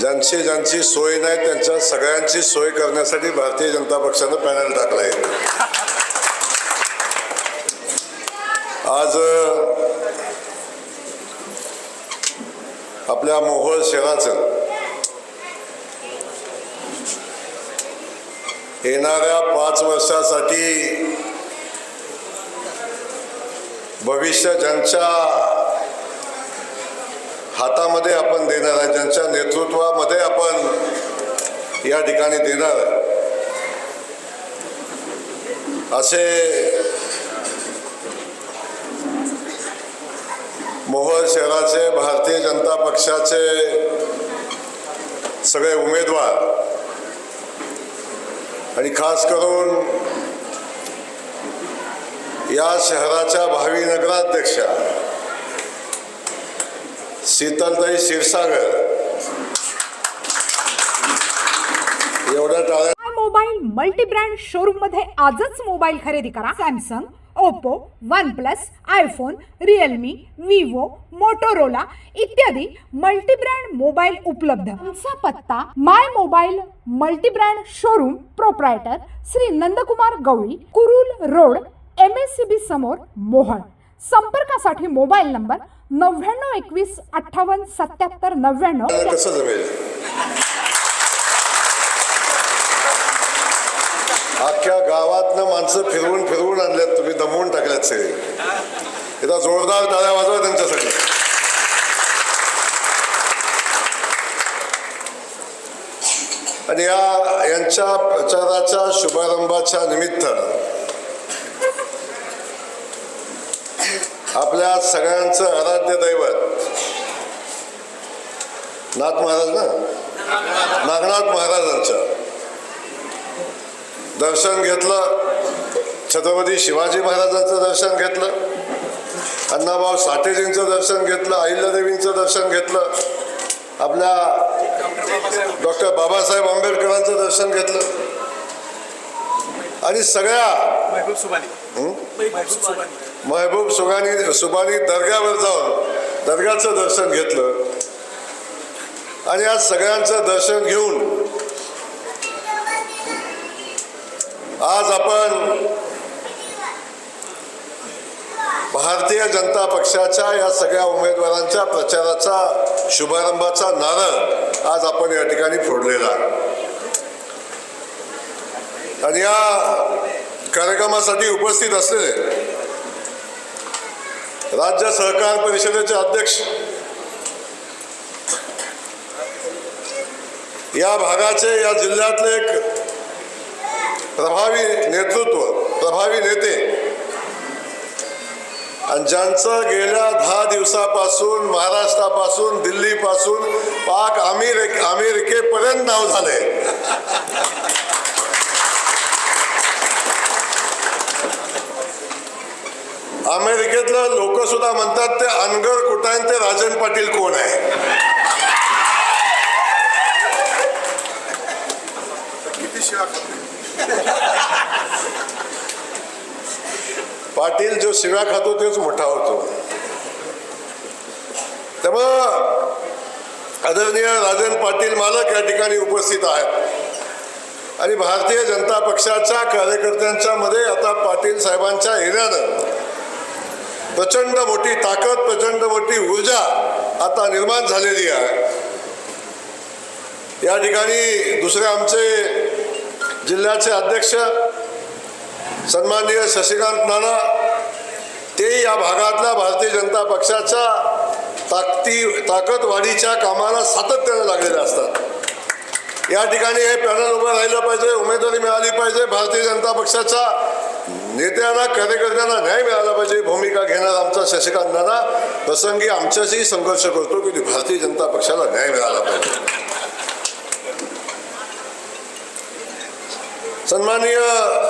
ज्यांची ज्यांची सोय नाही त्यांच्या सगळ्यांची सोय करण्यासाठी भारतीय जनता पक्षानं पॅनल टाकला आहे आज आपल्या मोहोळ शहराचं येणाऱ्या पाच वर्षासाठी भविष्य ज्यांच्या हातामध्ये आपण देणार आहे. ज्यांच्या नेतृत्वामध्ये आपण या ठिकाणी देणार आहे. असे मोहोळ शहराचे भारतीय जनता पक्षाचे सगळे उमेदवार आणि खास करून या शहराच्या भावी नगराध्यक्षा शीतलताई क्षीरसागर. एवढ्या टाळ्या मोबाईल मल्टी ब्रँड शोरूममध्ये आजच मोबाईल खरेदी करा. Samsung Oppo one plus iPhone Realme Vivo Motorola इत्यादी मल्टीब्रँड मोबाईल उपलब्ध. आमचा पत्ता my mobile multibrand showroom proprietor Shri Nandkumar Gawali Kurul road M S C B समोर मोहन संपर्कासाठी मोबाईल नंबर नव्याण्णव एकवीस अठ्ठावन्न सत्याहत्तर नव्याण्णव कसं जमेल? अख्ख्या गावातनं माणसं फिरवून फिरवून आणल्यात तुम्ही दमवून टाकल्यात सगळे. एकदा जोरदार टाळ्या वाजवा त्यांच्यासाठी. आणि या यांच्या प्रचाराच्या शुभारंभाच्या निमित्त आपल्या सगळ्यांचं आराध्य दैवत. नाथ महाराज ना? नागनाथ महाराजांचं. दर्शन घेतलं. छत्रपती शिवाजी महाराजांचं दर्शन घेतलं. अण्णाभाऊ साठेजींचं दर्शन घेतलं. अहिल्यादेवींचं दर्शन घेतलं. आपल्या डॉक्टर बाबासाहेब आंबेडकरांचं दर्शन घेतलं. आणि सगळ्या महबूब सुगानी सुबानी दर्ग्यावर जाऊन दर्ग्याचं दर्शन घेतलं. आणि आज सगळ्यांचं दर्शन घेऊन आज आपण भारतीय जनता पक्षाच्या या सगळ्या उमेदवारांच्या प्रचाराचा शुभारंभाचा नारळ आज आपण या ठिकाणी फोडलेला आणि या कार्यक्रमासाठी उपस्थित असलेले राज्य सहकार परिषदेचे अध्यक्ष. या भागाचे या जिल्ह्यातले एक प्रभावी नेतृत्व प्रभावी नेते. आणि ज्यांचं गेल्या दहा दिवसापासून महाराष्ट्रापासून दिल्लीपासून पाक अमेरिक अमेरिकेपर्यंत नाव झालंय. अमेरिकेतलं लोक सुद्धा म्हणतात ते अनगर कुटाण ते राजन पाटील कोण आहे? पाटील जो शिव्या खातो तेच मोठा होतो. त्यामुळं आदरणीय राजन पाटील मालक या ठिकाणी उपस्थित आहेत. आणि भारतीय जनता पक्षाच्या कार्यकर्त्यांच्या मध्ये आता पाटील साहेबांच्या येण्यानं प्रचंड मोठी ताकद प्रचंड मोठी ऊर्जा आता निर्माण झालेली आहे. या ठिकाणी दुसरे आमचे जिल्ह्याचे अध्यक्ष सन्माननीय शशिकांत नाना ते या भागातल्या भारतीय जनता पक्षाच्या ताकदी ताकदवाढीच्या कामाला सातत्याने लागलेले असतात. या ठिकाणी हे पॅनल उभं राहिलं पाहिजे उमेदवारी मिळाली पाहिजे भारतीय जनता पक्षाच्या नेत्यांना कार्यकर्त्यांना न्याय मिळाला पाहिजे भूमिका घेणार आमचा शशिकांत नाना प्रसंगी आमच्याशी संघर्ष करतो की भारतीय जनता पक्षाला न्याय मिळाला पाहिजे. सन्माननीय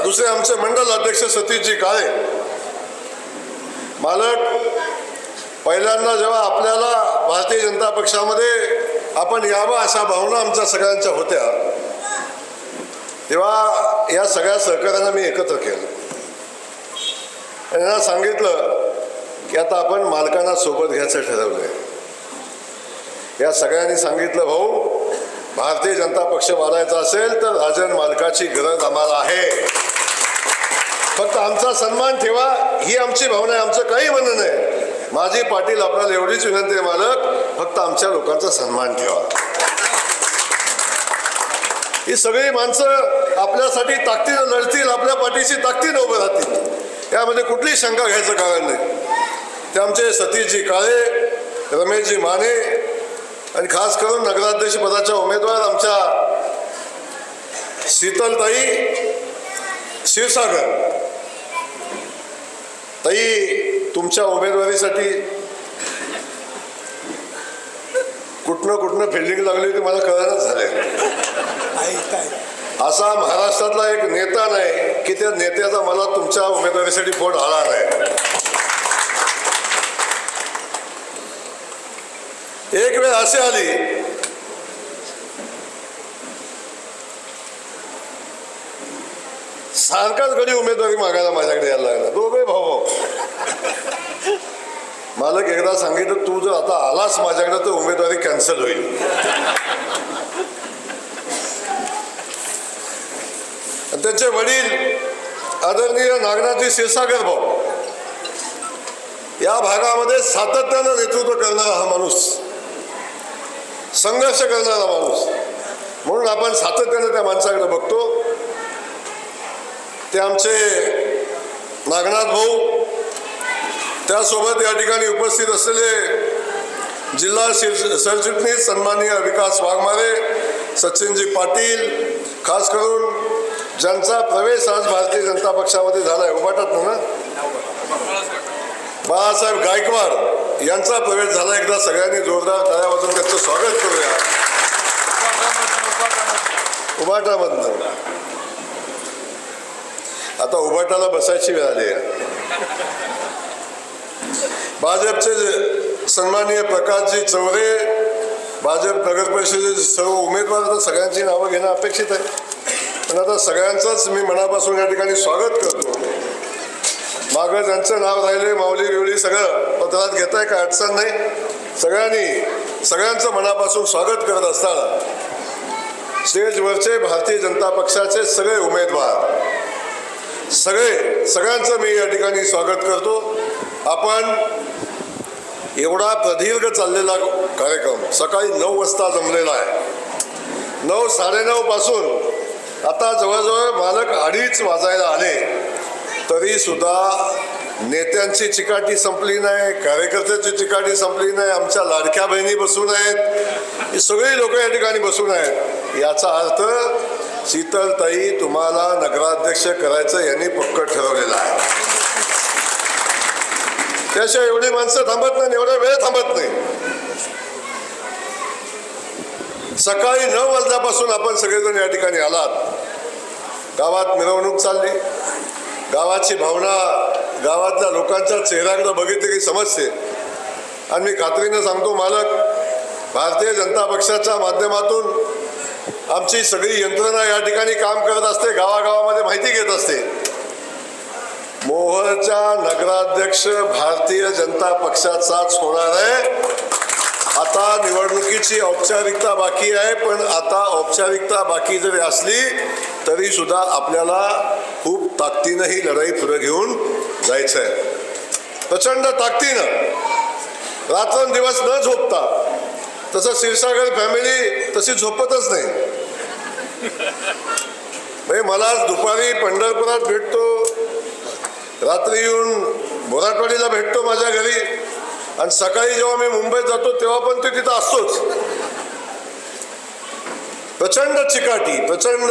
दुसरे आमचे मंडल अध्यक्ष सतीशजी काळे. मालक पहिल्यांदा जेव्हा आपल्याला भारतीय जनता पक्षामध्ये आपण यावं अशा भावना आमच्या सगळ्यांच्या होत्या तेव्हा या सगळ्या सहकार्यांना मी एकत्र केलं. यांना त्यांना सांगितलं की आता आपण मालकांना सोबत घ्यायचं ठरवलंय. या सगळ्यांनी सांगितलं भाऊ भारतीय जनता पक्ष वाढायचा असेल तर राजन मालकाची गरज आम्हाला आहे. फक्त आमचा सन्मान ठेवा ही आमची भावना आहे आमचं काही म्हणणं नाही. माझी पाटील आपल्याला एवढीच विनंती आहे मालक फक्त आमच्या लोकांचा सन्मान ठेवा. ही सगळी माणसं आपल्यासाठी ताकदीनं लढतील आपल्या पाठीशी ताकदीनं उभं राहतील. यामध्ये कुठलीही शंका घ्यायचं कारण नाही. ते आमचे सतीशजी काळे रमेशजी माने आणि खास करून नगराध्यक्ष पदाच्या उमेदवार आमच्या शीतलताई क्षीरसागर. ताई तुमच्या उमेदवारीसाठी कुठनं कुठनं फिल्डिंग लागली होती मला कळणच झालंय. असा महाराष्ट्रातला एक नेता नाही की त्या नेत्याचा मला तुमच्या उमेदवारीसाठी फोन आला नाही. एक वेळ अशी आली. सारखाच घडी उमेदवारी मागायला माझ्याकडे यायला लागला. दोघे भाऊ भाऊ. मालक एकदा सांगितलं तू जर आता आलास माझ्याकडे तर उमेदवारी कॅन्सल होईल. त्यांचे वडील आदरणीय नागनाथजी क्षीरसागर भाऊ. या भागामध्ये सातत्यानं नेतृत्व करणारा हा माणूस संघर्ष करणारा माणूस. म्हणून आपण सातत्यानं त्या माणसाकडे बघतो. ते आमचे नागनाथ भाऊ त्यासोबत या ठिकाणी उपस्थित असलेले जिल्हा शिर- सरचिटणीस सन्माननीय विकास वाघमारे सचिनजी पाटील खास करून ज्यांचा प्रवेश आज भारतीय जनता पक्षामध्ये झाला आहे उभाटात ना? बाळासाहेब गायकवाड यांचा प्रवेश झाला एकदा. सगळ्यांनी जोरदार टाळ्या वाजून त्यांचं स्वागत करूया. उभाटामधनं. आता उभाटाला बसायची वेळ आली. आहे भाजपचे जे सन्माननीय प्रकाशजी चौरे भाजप नगर परिषदेचे सर्व उमेदवार सगळ्यांची नावं घेणं अपेक्षित आहे. पण आता सगळ्यांचंच मी मनापासून या ठिकाणी स्वागत करतो. मागं ज्यांचं नाव राहिले माऊली बिवली सगळं पत्रात घेताय काय अडचण नाही. सगळ्यांनी सगळ्यांचं मनापासून स्वागत करत असताना स्टेजवरचे भारतीय जनता पक्षाचे सगळे उमेदवार सगळे सगळ्यांचं मी या ठिकाणी स्वागत करतो. आपण एवढा प्रदीर्घ चाललेला कार्यक्रम सकाळी नऊ वाजता जमलेला आहे. नऊ साडेनऊ पासून आता जवळजवळ मालक अडीच वाजायला आले तरी सुद्धा नेत्यांची चिकाटी संपली नाही कार्यकर्त्याची चिकाटी संपली नाही आमच्या लाडक्या बहिणी बसून आहेत ही सगळी लोक या ठिकाणी बसून आहेत याचा अर्थ शीतलताई तुम्हाला नगराध्यक्ष करायचं यांनी पक्क ठरवलेलं आहे. त्याशिवाय एवढी माणसं थांबत नाही एवढा वेळ थांबत नाही सकाळी नऊ वाजल्यापासून आपण सगळेजण या ठिकाणी आलात. गावात मिरवणूक चालली. गावाची भावना गावातल्या लोकांच्या चेहऱ्याकडं बघितली की समजते. आणि मी खात्रीनं सांगतो मालक भारतीय जनता पक्षाच्या माध्यमातून आमची सगळी यंत्रणा या ठिकाणी काम करत असते गावागावामध्ये माहिती घेत असते. मोहरच्या नगराध्यक्ष भारतीय जनता पक्षाचाच होणार आहे. आता निवडणुकीची औपचारिकता बाकी आहे पण आता औपचारिकता बाकी जरी असली तरी सुद्धा आपल्याला खूप ताकदीनं ही लढाई पुढे घेऊन जायचं आहे प्रचंड ताकदीनं. रात्रंदिवस न झोपता. तसं क्षीरसागर फॅमिली तशी झोपतच नाही. म्हणजे मला दुपारी पंढरपुरात भेटतो रात्री येऊन बोराटवाडीला भेटतो माझ्या घरी. आणि सकाळी जेव्हा मी मुंबईत जातो तेव्हा पण ते तिथं असतोच. प्रचंड चिकाटी प्रचंड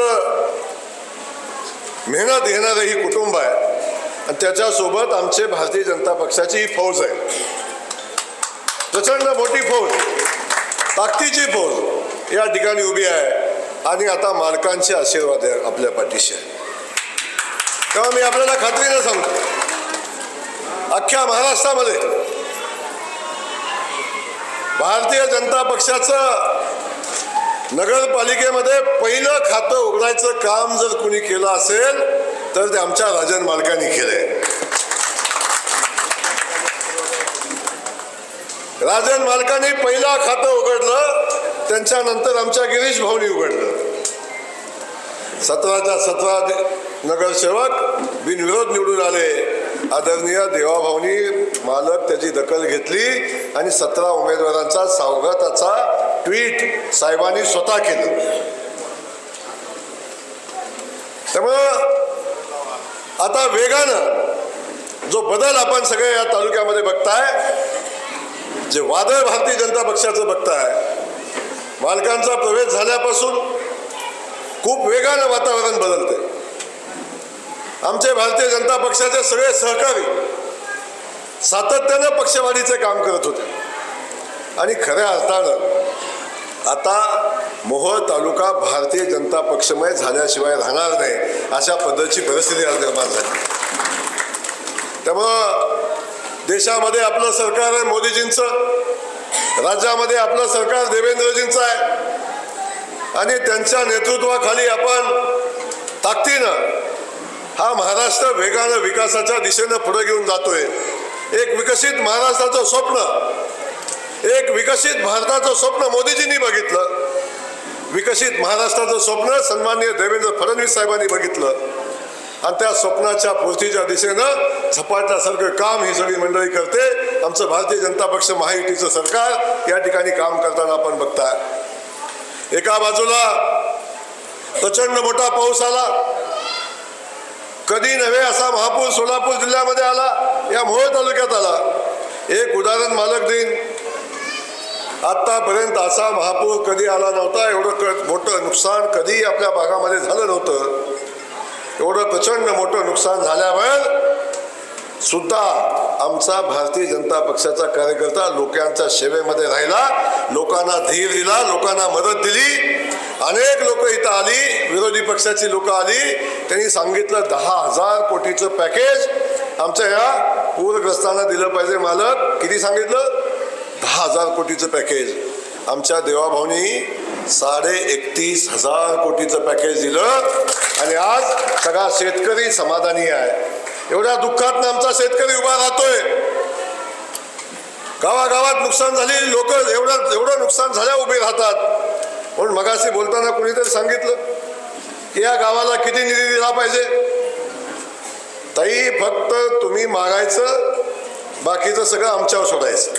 मेहनत घेणारं ही कुटुंब आहे. आणि त्याच्यासोबत आमचे भारतीय जनता पक्षाची ही फौज आहे. प्रचंड मोठी फौज. ताकदीची फौज. या ठिकाणी उभी आहे. आणि आता मालकांचे आशीर्वाद आहे आपल्या पाठीशी. तेव्हा मी आपल्याला खात्रीनं सांगतो. अख्ख्या महाराष्ट्रामध्ये भारतीय जनता पक्षाचं नगरपालिकेमध्ये पहिलं खातं उघडायचं काम जर कुणी केलं असेल तर ते आमच्या राजन मालकांनी केलंय. राजन मालकांनी पहिला खातं उघडलं त्यांच्यानंतर आमच्या गिरीश भाऊनी उघडलं. सतराच्या सतरा नगरसेवक बिनविरोध निवडून आले. आदरणीय देवाभाऊनी मालक त्याची दखल घेतली आणि सतरा उमेदवारांचा स्वागताचा ट्विट साहेबांनी स्वतः केलं. त्यामुळं आता वेगानं जो बदल आपण सगळे या तालुक्यामध्ये बघताय जे वादळ भारतीय जनता पक्षाचं बघताय मालकांचा प्रवेश झाल्यापासून खूप वेगानं वातावरण बदलते आमचे भारतीय जनता पक्षाचे सगळे सहकारी सातत्यानं पक्षवाढीचे काम करत होते. आणि खऱ्या अर्थानं आता मोहोळ तालुका भारतीय जनता पक्षमय झाल्याशिवाय राहणार नाही अशा पद्धतीची परिस्थिती आज निर्माण झाली. त्यामुळं देशामध्ये आपलं सरकार आहे मोदीजींचं राज्यामध्ये आपलं सरकार देवेंद्रजींचं आहे. आणि त्यांच्या नेतृत्वाखाली आपण ताकदीनं हा महाराष्ट्र वेगानं विकासाच्या दिशेनं पुढे घेऊन जातोय. एक विकसित महाराष्ट्राचं स्वप्न एक विकसित भारताचं स्वप्न मोदीजींनी बघितलं. विकसित महाराष्ट्राचं स्वप्न सन्माननीय देवेंद्र फडणवीस साहेबांनी बघितलं. आणि त्या स्वप्नाच्या पूर्तीच्या दिशेनं झपाट्यासारखं काम ही सगळी मंडळी करते. आमचं भारतीय जनता पक्ष महायुतीचं सरकार या ठिकाणी काम करताना आपण बघताय. एका बाजूला प्रचंड मोठा पाऊस आला. कधी नव्हे असा महापूर सोलापूर जिल्ह्यामध्ये आला या मोहोळ तालुक्यात आला. एक उदाहरण मालक देईन. आत्तापर्यंत असा महापूर कधी आला नव्हता एवढं क मोठं नुकसान कधी आपल्या भागामध्ये झालं नव्हतं. एवढं प्रचंड मोठं नुकसान झाल्यावर सुद्धा आमचा भारतीय जनता पक्षाचा कार्यकर्ता लोकांच्या सेवेमध्ये राहिला लोकांना धीर दिला लोकांना मदत दिली. अनेक लोक इथं आली विरोधी पक्षाची लोक आली. त्यांनी सांगितलं दहा हजार कोटीचं पॅकेज आमच्या या पूरग्रस्तांना दिलं पाहिजे मालक. किती सांगितलं? दहा हजार कोटीचं पॅकेज. आमच्या देवाभाऊनी साडे एकतीस हजार कोटीचं पॅकेज दिलं. आणि आज सगळा शेतकरी समाधानी आहे. एवढ्या दुःखात आमचा शेतकरी उभा राहतोय. गावागावात नुकसान झाली लोक एवढं एवढं नुकसान झाल्या उभे राहतात. म्हणून मगाशी बोलताना कुणीतरी सांगितलं की या गावाला किती निधी दिला पाहिजे? ताई फक्त तुम्ही मागायचं बाकीचं सगळं आमच्यावर सोडायचं.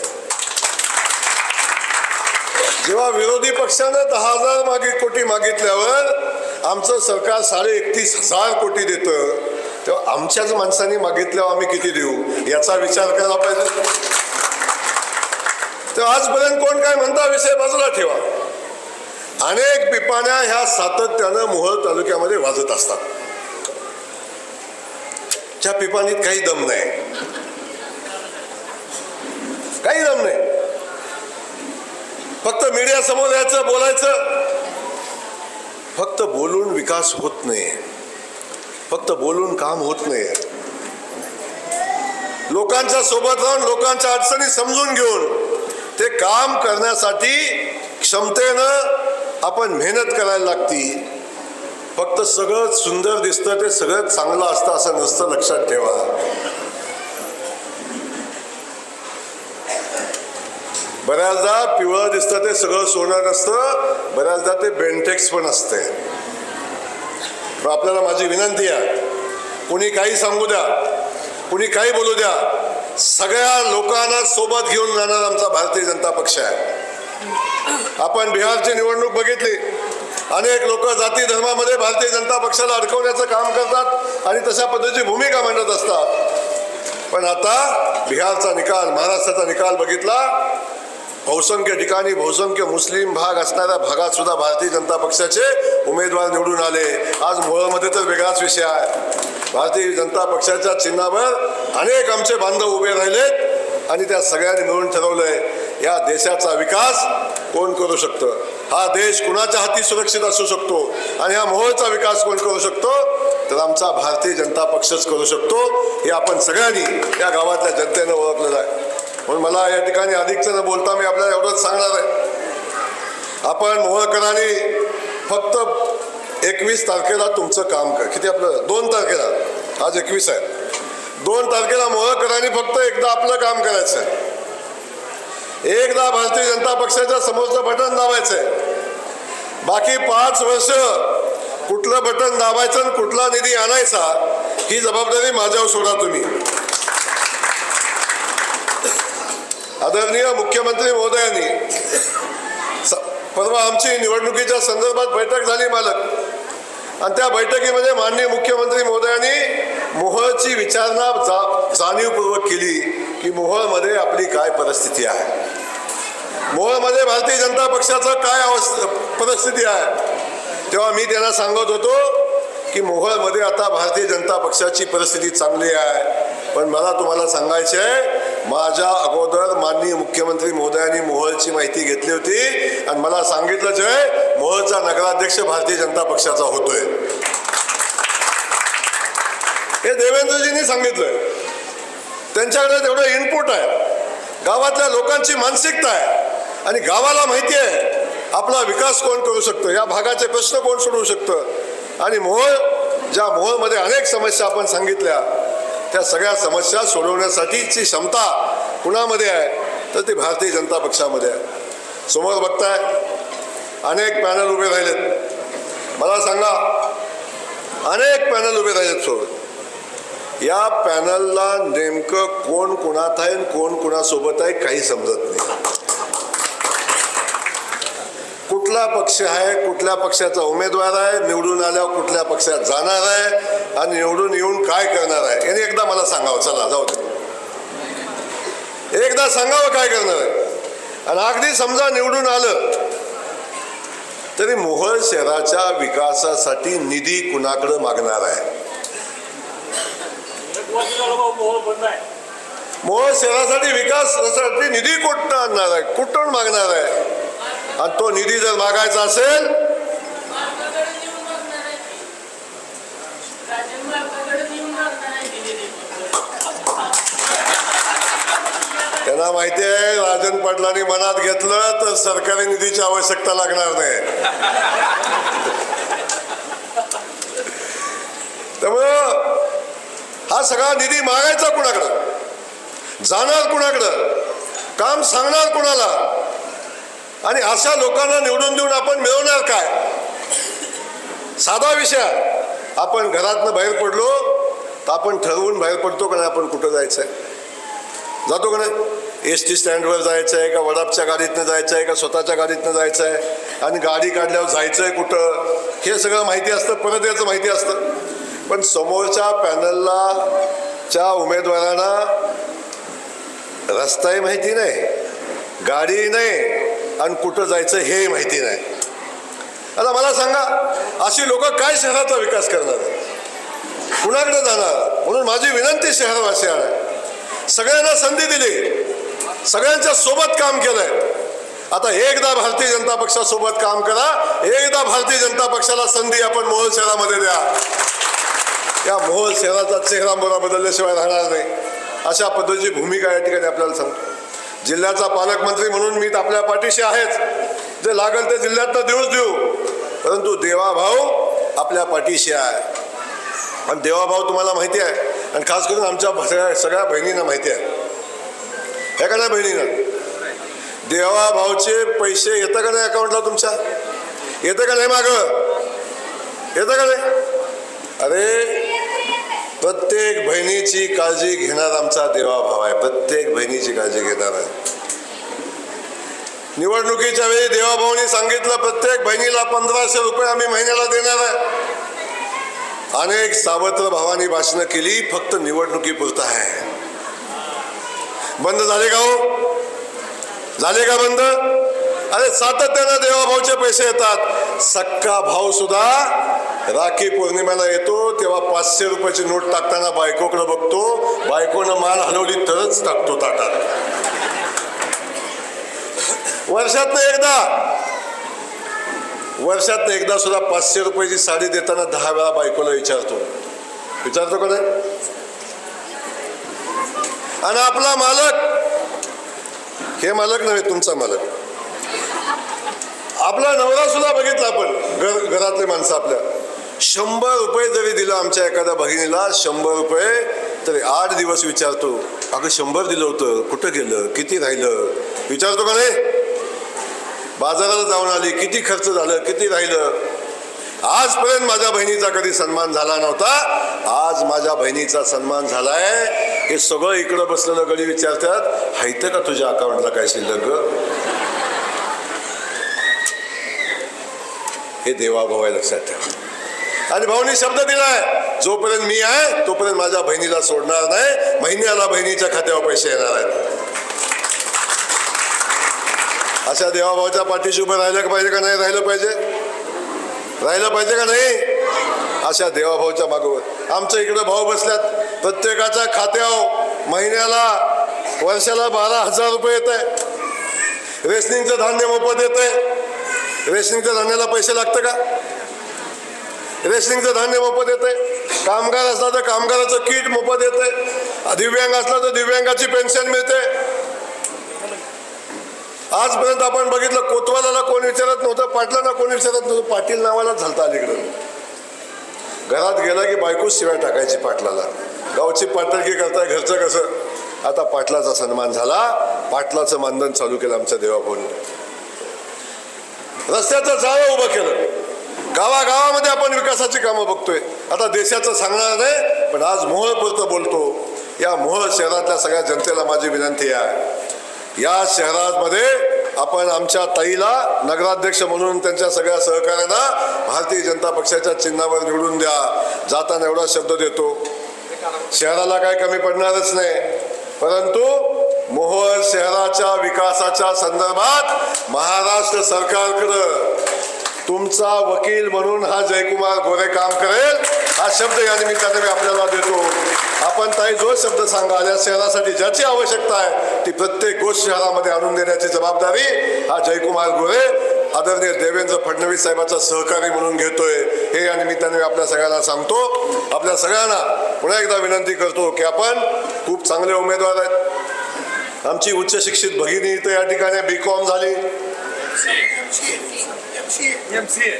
जेव्हा विरोधी पक्षानं दहा हजार मागे कोटी मागितल्यावर आमचं सरकार साडे एकतीस हजार कोटी देतं तेव्हा आमच्याच माणसांनी मागितल्यावर आम्ही किती देऊ? याचा विचार करायला पाहिजे. तेव्हा आजपर्यंत कोण काय म्हणता विषय बाजूला ठेवा. अनेक पिपाण्या ह्या सातत्यानं मोहोळ तालुक्यामध्ये वाजत असतात. त्या पिपाणीत काही दम नाही. काही दम नाही. फक्त मीडिया समोर यायचं बोलायचं. फक्त बोलून विकास होत नाही. फक्त बोलून काम होत नाही. लोकांच्या सोबत राहून लोकांच्या अडचणी समजून घेऊन ते काम करण्यासाठी क्षमतेनं आपण मेहनत करायला लागती. फक्त सगळं सुंदर दिसतं ते सगळं चांगलं असतं असं नसतं लक्षात ठेवा. बऱ्याचदा पिवळं दिसतं ते सगळं सोनं नसतं. बऱ्याचदा ते बेंटेक्स पण असते. पण आपल्याला माझी विनंती आहे कुणी काही सांगू द्या कुणी काही बोलू द्या सगळ्या लोकांना सोबत घेऊन जाणार आमचा भारतीय जनता पक्ष आहे. आपण बिहारची निवडणूक बघितली. अनेक लोक जाती धर्मामध्ये भारतीय जनता पक्षाला अडकवण्याचं काम करतात आणि तशा पद्धतीची भूमिका मांडत असतात. पण आता बिहारचा निकाल महाराष्ट्राचा निकाल बघितला बहुसंख्य ठिकाणी बहुसंख्य मुस्लिम भाग असणाऱ्या भागात सुद्धा भारतीय जनता पक्षाचे उमेदवार निवडून आले. आज मोहळमध्ये तर वेगळाच विषय आहे. भारतीय जनता पक्षाच्या चिन्हावर अनेक आमचे बांधव उभे राहिलेत आणि त्या सगळ्यांनी मिळून ठरवलंय. या देशाचा विकास कोण करू शकतं? हा देश कुणाच्या हाती सुरक्षित असू शकतो? आणि हा मोहोळचा विकास कोण करू शकतो? तर आमचा भारतीय जनता पक्षच करू शकतो. हे आपण सगळ्यांनी या गावातल्या जनतेनं ओळखलेलं आहे. म्हणून मला या ठिकाणी अधिकचं न बोलता मी आपल्याला एवढंच सांगणार आहे. आपण मोहळकरांनी फक्त एकवीस तारखेला तुमचं काम कर. किती आपलं? दोन तारखेला. आज एकवीस आहे. दोन तारखेला मोहळकरांनी फक्त एकदा आपलं काम करायचं आहे एकदा भारतीय जनता पक्षाच्या समोरचं बटन दाबायचंय. बाकी पाच वर्ष कुठलं बटन दाबायचं आणि कुठला निधी आणायचा ही जबाबदारी माझ्यावर सोडा तुम्ही. आदरणीय मुख्यमंत्री महोदयांनी परवा आमची निवडणुकीच्या संदर्भात बैठक झाली मालक. आणि त्या बैठकीमध्ये माननीय मुख्यमंत्री महोदयांनी मोहळची विचारणा जा जाणीवपूर्वक केली की मोहळमध्ये आपली काय परिस्थिती आहे. मोहोळमध्ये भारतीय जनता पक्षाचं काय अवस्था परिस्थिती आहे? तेव्हा मी त्यांना सांगत होतो की मोहोळमध्ये आता भारतीय जनता पक्षाची परिस्थिती चांगली आहे. पण मला तुम्हाला सांगायचे आहे माझ्या अगोदर माननीय मुख्यमंत्री मोदयांनी मोहोळची माहिती घेतली होती आणि मला सांगितलं आहे मोहोळचा नगराध्यक्ष भारतीय जनता पक्षाचा होतोय. हे देवेंद्रजींनी सांगितलंय. त्यांच्याकडे तेवढं इनपुट आहे. गावातल्या लोकांची मानसिकता आहे. आणि गावाला माहिती आहे आपला विकास कोण करू शकतं? या भागाचे प्रश्न कोण सोडवू शकतं? आणि मोहोळ ज्या मोहोळमध्ये अनेक समस्या आपण सांगितल्या त्या सगळ्या समस्या सोडवण्यासाठीची क्षमता कुणामध्ये आहे? तर ती भारतीय जनता पक्षामध्ये आहे. समोर बघताय अनेक पॅनल उभे राहिलेत. मला सांगा अनेक पॅनल उभे राहिलेत सोबत या पॅनलला नेमकं कोण कुणात आहे कोण कोणासोबत आहे काही समजत नाही. कुठला पक्ष आहे कुठल्या पक्षाचा उमेदवार आहे निवडून आल्यावर कुठल्या पक्षात जाणार आहे आणि निवडून येऊन काय करणार आहे याने एकदा मला सांगावं. चला जाऊ दे. एकदा सांगावं काय करणार आहे. आणि अगदी समजा निवडून आलं तरी मोहळ शहराच्या विकासासाठी निधी कुणाकडं मागणार आहे? मोहळ शहरासाठी विकासासाठी निधी कुठं आणणार आहे? कुठून मागणार आहे? आणि तो निधी जर मागायचा असेल त्यांना माहिती आहे राजन पाटलांनी मनात घेतलं तर सरकारी निधीची आवश्यकता लागणार नाही. त्यामुळं हा सगळा निधी मागायचा कुणाकडं? जाणार कुणाकडं? काम सांगणार कुणाला? आणि अशा लोकांना निवडून देऊन आपण मिळवणार काय? साधा विषय. आपण घरातनं बाहेर पडलो तर आपण ठरवून बाहेर पडतो का नाही आपण कुठं जायचं आहे जातो का नाही? एस टी स्टँडवर जायचं आहे का वडापच्या गाडीतनं जायचं आहे का स्वतःच्या गाडीतनं जायचं आहे आणि गाडी काढल्यावर जायचं आहे कुठं? हे सगळं माहिती असतं परत याचं माहिती असतं. पण समोरच्या पॅनलला च्या उमेदवारांना रस्ताही माहिती नाही गाडी नाही आणि कुठं जायचं हे माहिती नाही. आता मला सांगा अशी लोक काय शहराचा विकास करणार? कुणाकडे जाणार? म्हणून माझी विनंती शहरवासियांना आहे. सगळ्यांना संधी दिली. सगळ्यांच्या सोबत काम केलंय. आता एकदा भारतीय जनता पक्षासोबत काम करा एकदा भारतीय जनता पक्षाला संधी आपण मोहोळ शहरामध्ये द्या. या मोहोळ शहराचा चेहरा मोहरा बदलल्याशिवाय राहणार नाही. अशा पद्धतीची भूमिका या ठिकाणी आपल्याला सांगतो. जिल्ह्याचा पालकमंत्री म्हणून मी तर आपल्या पाठीशी आहेच. जे लागेल ते जिल्ह्यातनं देऊच देऊ. परंतु देवाभाऊ आपल्या पाठीशी आहे. आणि देवाभाऊ तुम्हाला माहिती आहे. आणि खास करून आमच्या सगळ्या सगळ्या बहिणींना माहिती आहे. हे का नाही बहिणींना? देवाभाऊचे पैसे येतं का नाही अकाउंटला तुमच्या? येतं का नाही मागं? येतं का नाही? अरे प्रत्येक बहिणीची काळजी घेणार आमचा देवाभाव आहे. प्रत्येक बहिणीची काळजी घेणार आहे. निवडणुकीच्या वेळी देवाभाऊनी सांगितलं प्रत्येक बहिणीला पंधराशे रुपये आम्ही महिन्याला देणार आहे. अनेक सावत्र भावानी भाषणं केली फक्त निवडणुकीपुरतं आहे. बंद झाले का हो? झाले का बंद? अरे सातत्यानं देवाभाऊचे पैसे येतात. सक्का भाव सुद्धा राखी पौर्णिमेला येतो तेव्हा पाचशे रुपयाची नोट टाकताना बायकोकडे बघतो बायकोनं माल हलवली तरच टाकतो ताटात. वर्षातनं एकदा. वर्षातनं एकदा सुद्धा पाचशे रुपयाची साडी देताना दहा वेळा बायकोला विचारतो. विचारतो का नाही? आणि आपला मालक हे मालक नव्हे तुमचा मालक. आपला नवरा सुद्धा बघितला आपण घर घरातले माणसं आपल्या. शंभर रुपये जरी दिलं आमच्या एखाद्या भगिनीला शंभर रुपये तरी आठ दिवस विचारतो अगं शंभर दिलं होतं कुठं गेलं किती राहिलं? विचारतो का नाही? बाजाराला जाऊन आली किती खर्च झालं किती राहिलं? आजपर्यंत माझ्या बहिणीचा कधी सन्मान झाला नव्हता. आज माझ्या बहिणीचा सन्मान झालाय. हे सगळं इकडं बसलेलं गडी विचारतात हायतं का तुझ्या अकाउंटला काय शिल्लक ग? हे देवाभाव आहे लक्षात ठेवा. आणि भाऊनी शब्द दिलाय जोपर्यंत मी आहे तोपर्यंत माझ्या बहिणीला सोडणार नाही. महिन्याला बहिणीच्या खात्यावर पैसे येणार आहेत. अशा देवाभावाच्या पाठीशी उभं राहिलं पाहिजे का नाही? राहिलं पाहिजे. राहिलं पाहिजे का नाही? अशा देवाभाऊच्या मागोवर. आमच्या इकडं भाऊ बसल्यात. प्रत्येकाच्या खात्यावर महिन्याला वर्षाला बारा हजार रुपये येत आहे रेशनिंगचं धान्य मोफत येत आहे. रेशनिंगच्या धान्याला पैसे लागतं का? रेशनिंगचं धान्य मोफत येते कामगार असला तर कामगाराचं किट मोफत येते दिव्यांग असला तर दिव्यांगाची पेन्शन मिळते. आजपर्यंत आपण बघितलं कोतवालाला कोण विचारत नव्हतं पाटलांना कोण विचारत नव्हतं पाटील नावालाच झालता अलीकडं. घरात गेला की बायकोच शिवाय टाकायची पाटलाला. गावची पाटलकी करताय घरचं कसं? आता पाटलाचा सन्मान झाला. पाटलाचं मानधन चालू केलं आमच्या देवाभाऊने रस्त्याचं जाळं उभं केलं. गावागावामध्ये आपण विकासाची कामं बघतोय. आता देशाचं सांगणार नाही पण आज मोहळपुरतं बोलतो. या मोहळ शहरातल्या सगळ्या जनतेला माझी विनंती आहे. या शहरामध्ये आपण आमच्या ताईला नगराध्यक्ष म्हणून त्यांच्या सगळ्या सहकार्यांना भारतीय जनता पक्षाच्या चिन्हावर निवडून द्या. जाताना एवढा शब्द देतो. शहराला काय कमी पडणारच नाही. परंतु मोहोळ शहराच्या विकासाच्या संदर्भात महाराष्ट्र सरकारकडं तुमचा वकील म्हणून हा जयकुमार गोरे काम करेल. हा शब्द या निमित्ताने मी आपल्याला देतो. आपण ताई जो शब्द सांगाल या शहरासाठी ज्याची आवश्यकता आहे ती प्रत्येक गोष्ट शहरामध्ये आणून देण्याची जबाबदारी हा जयकुमार गोरे आदरणीय देवेंद्र फडणवीस साहेबांचा सहकारी म्हणून घेतोय. हे या निमित्ताने मी आपल्या सगळ्यांना सांगतो. आपल्या सगळ्यांना पुन्हा एकदा विनंती करतो की आपण खूप चांगले उमेदवार आहेत. आमची उच्च शिक्षित भगिनी इथं या ठिकाणी बी कॉम झाली.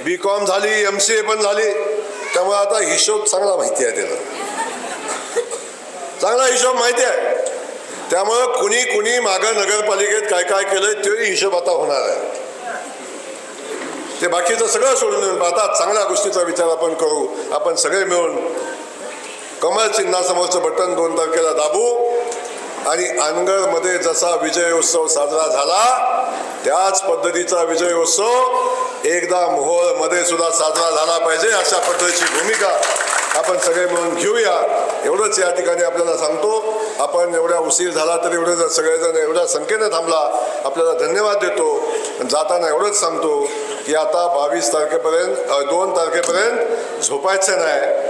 बी कॉम झाली एम सी ए पण झाली. त्यामुळे आता हिशोब चांगला माहिती आहे त्याला चांगला हिशोब माहिती आहे. त्यामुळं कुणी कुणी मागं नगरपालिकेत काय काय केलंय तोही हिशोब आता होणार आहे. ते बाकीचं सगळं सोडून देऊन आता चांगल्या गोष्टीचा विचार आपण करू. आपण सगळे मिळून कमळ चिन्हासमोरचं बटन दोन तारखेला दाबू आणि अनगरमध्ये जसा विजयोत्सव साजरा झाला त्याच पद्धतीचा विजयोत्सव एकदा मोहोळमध्ये सुद्धा साजरा झाला पाहिजे. अशा पद्धतीची भूमिका आपण सगळे मिळून घेऊया. एवढंच या ठिकाणी आपल्याला सांगतो. आपण एवढ्या उशीर झाला तर एवढे जर सगळेजण एवढ्या संख्येने थांबला. आपल्याला धन्यवाद देतो. जाताना एवढंच सांगतो की आता बावीस तारखेपर्यंत दोन तारखेपर्यंत झोपायचं नाही.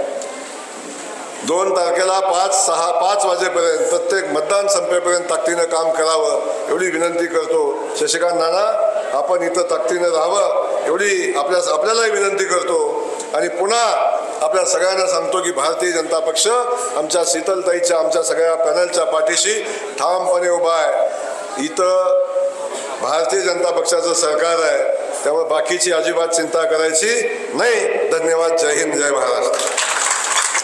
दोन तारखेला पाच सहा पाच वाजेपर्यंत प्रत्येक मतदान संपेपर्यंत ताकदीनं काम करावं एवढी विनंती करतो. शशिकांत नाना आपण इथं ताकदीनं राहावं एवढी आपल्या आपल्यालाही विनंती करतो. आणि पुन्हा आपल्या सगळ्यांना सांगतो की भारतीय जनता पक्ष आमच्या शीतलताईच्या आमच्या सगळ्या पॅनलच्या पाठीशी ठामपणे उभा आहे. इथं भारतीय जनता पक्षाचं सरकार आहे. त्यामुळे बाकीची अजिबात चिंता करायची नाही. धन्यवाद. जय हिंद. जय महाराष्ट्र.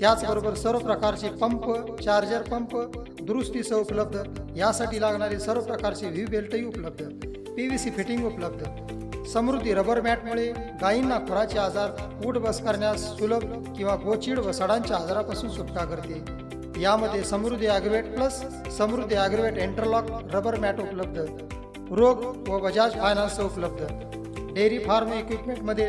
त्याचबरोबर सर्व प्रकारचे पंप चार्जर पंप दुरुस्तीसह उपलब्ध. यासाठी लागणारे सर्व प्रकारचे व्ही बेल्टही उपलब्ध. पी व्ही सी फिटिंग उपलब्ध. समृद्धी रबर मॅटमुळे गायींना खुराचे आजार उठ बस करण्यास सुलभ किंवा गोचिड व सडांच्या आजारापासून सुटका करते. यामध्ये Samruddhi agrovet plus Samruddhi agrovet interlock rubber mat उपलब्ध. रोग व बजाज फायनान्स उपलब्ध. Dairy farm इक्विपमेंटमध्ये